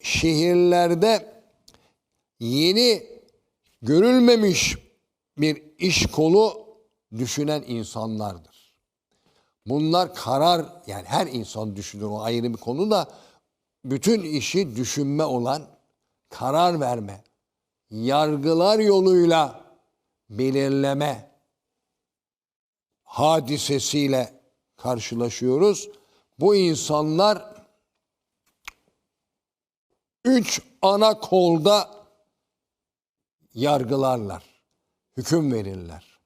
şehirlerde yeni görülmemiş bir iş kolu düşünen insanlardır. Bunlar karar yani her insan düşünür o ayrı bir konu da bütün işi düşünme olan karar verme, yargılar yoluyla belirleme hadisesiyle karşılaşıyoruz. Bu insanlar üç ana kolda yargılarlar, hüküm verirler.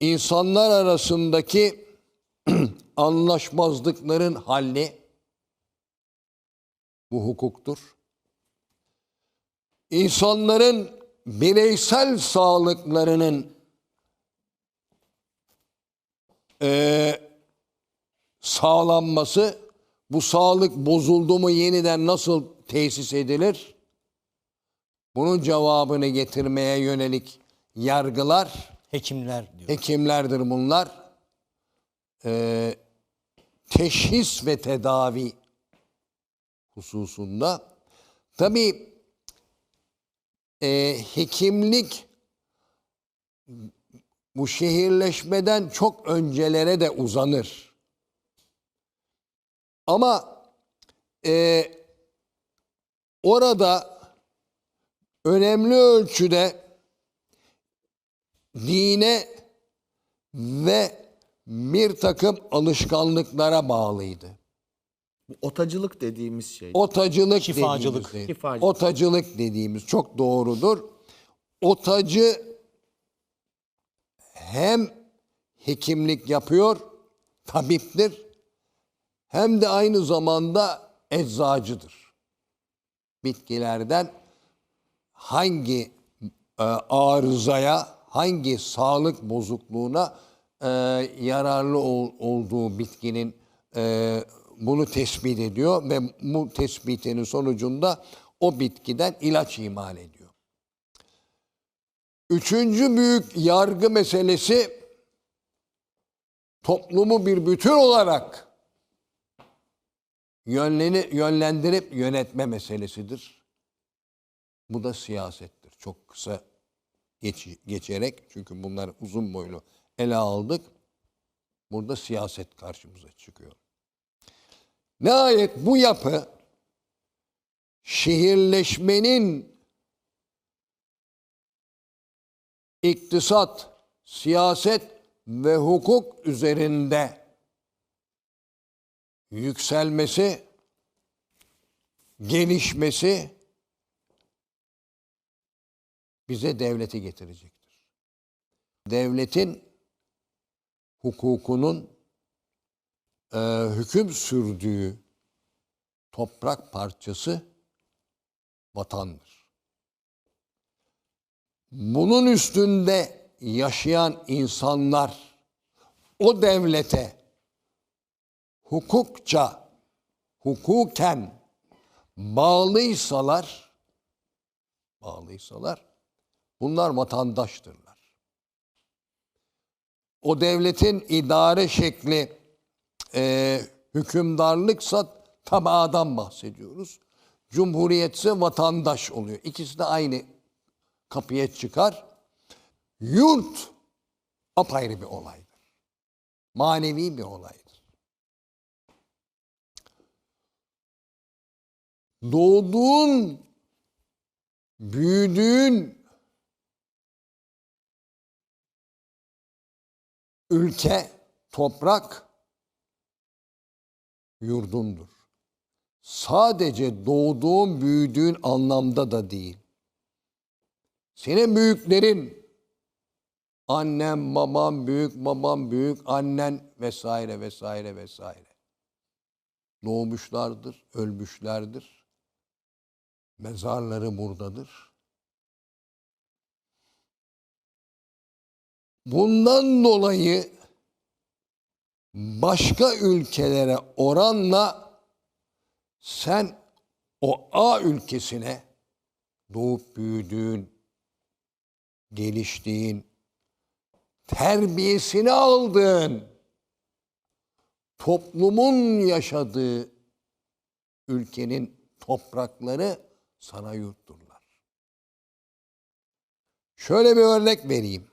İnsanlar arasındaki anlaşmazlıkların halli bu hukuktur. İnsanların bireysel sağlıklarının eee, sağlanması, bu sağlık bozuldu mu yeniden nasıl tesis edilir? Bunun cevabını getirmeye yönelik yargılar, Hekimler diyor. hekimlerdir bunlar. Ee, teşhis ve tedavi hususunda. Tabii e, hekimlik bu şehirleşmeden çok öncelere de uzanır. Ama e, orada önemli ölçüde dine ve bir takım alışkanlıklara bağlıydı. Bu Otacılık dediğimiz şey. Otacılık Şifacılık. dediğimiz. Şifacılık. Otacılık dediğimiz çok doğrudur. Otacı hem hekimlik yapıyor, tabiptir, hem de aynı zamanda eczacıdır. Bitkilerden hangi e, arızaya, hangi sağlık bozukluğuna e, yararlı ol- olduğu bitkinin e, bunu tespit ediyor ve bu tespitinin sonucunda o bitkiden ilaç imal ediyor. Üçüncü büyük yargı meselesi toplumu bir bütün olarak yönleni, yönlendirip yönetme meselesidir. Bu da siyasettir. Çok kısa geç, geçerek çünkü bunlar uzun boylu ele aldık. Burada siyaset karşımıza çıkıyor. Nihayet bu yapı şehirleşmenin iktisat, siyaset ve hukuk üzerinde yükselmesi, gelişmesi bize devleti getirecektir. Devletin hukukunun e, hüküm sürdüğü toprak parçası vatandır. Bunun üstünde yaşayan insanlar o devlete hukukça, hukuken bağlıysalar, bağlıysalar bunlar vatandaştırlar. O devletin idare şekli e, hükümdarlıksa tabaadan bahsediyoruz. Cumhuriyetse vatandaş oluyor. İkisi de aynı kapıya çıkar. Yurt apayrı bir olaydır. Manevi bir olaydır. Doğduğun, büyüdüğün ülke, toprak yurdundur. Sadece doğduğun, büyüdüğün anlamda da değil. Senin büyüklerin, annem, babam, büyük babam, büyük annen vesaire vesaire vesaire. Doğmuşlardır, ölmüşlerdir. Mezarları buradadır. Bundan dolayı başka ülkelere oranla sen o A ülkesine doğup büyüdüğün, geliştiğin, terbiyesini aldığın, toplumun yaşadığı ülkenin toprakları sana yurtturlar. Şöyle bir örnek vereyim.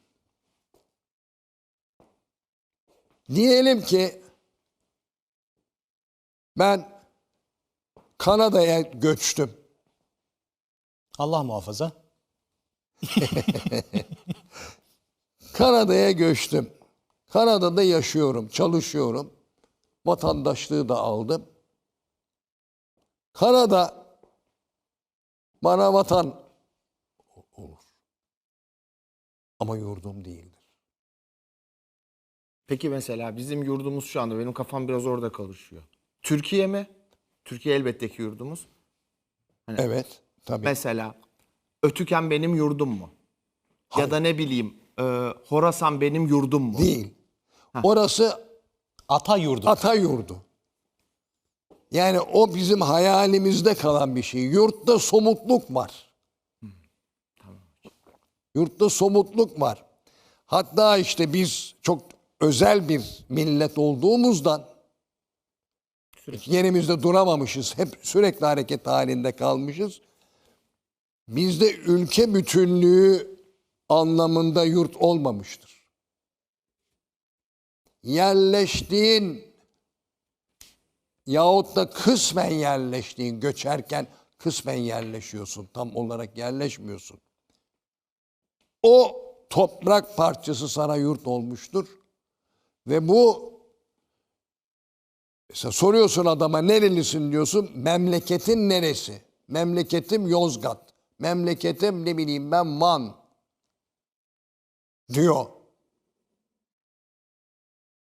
Diyelim ki ben Kanada'ya göçtüm. Allah muhafaza. Kanada'ya göçtüm. Kanada'da yaşıyorum, çalışıyorum. Vatandaşlığı da aldım. Kanada bana vatan olur. Ama yurdum değildir. Peki mesela bizim yurdumuz şu anda benim kafam biraz orada karışıyor. Türkiye mi? Türkiye elbette ki yurdumuz. Evet, tabii. Mesela Ötüken benim yurdum mu? Ya da ne bileyim e, Horasan benim yurdum mu? Değil. Orası Ata yurdu. ata yurdu. Yani o bizim hayalimizde kalan bir şey. Yurtta somutluk var. Yurtta somutluk var. Hatta işte biz çok özel bir millet olduğumuzdan yerimizde duramamışız. Hep sürekli hareket halinde kalmışız. Bizde ülke bütünlüğü anlamında yurt olmamıştır. Yerleştiğin yahut da kısmen yerleştiğin, göçerken kısmen yerleşiyorsun. Tam olarak yerleşmiyorsun. O toprak parçası sana yurt olmuştur. Ve bu mesela soruyorsun adama nerelisin diyorsun. Memleketin neresi? Memleketim Yozgat. Memleketim ne bileyim ben Van diyor.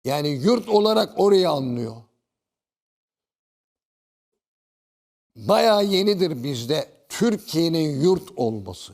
Yani yurt olarak orayı anlıyor. Bayağı yenidir bizde Türkiye'nin yurt olması.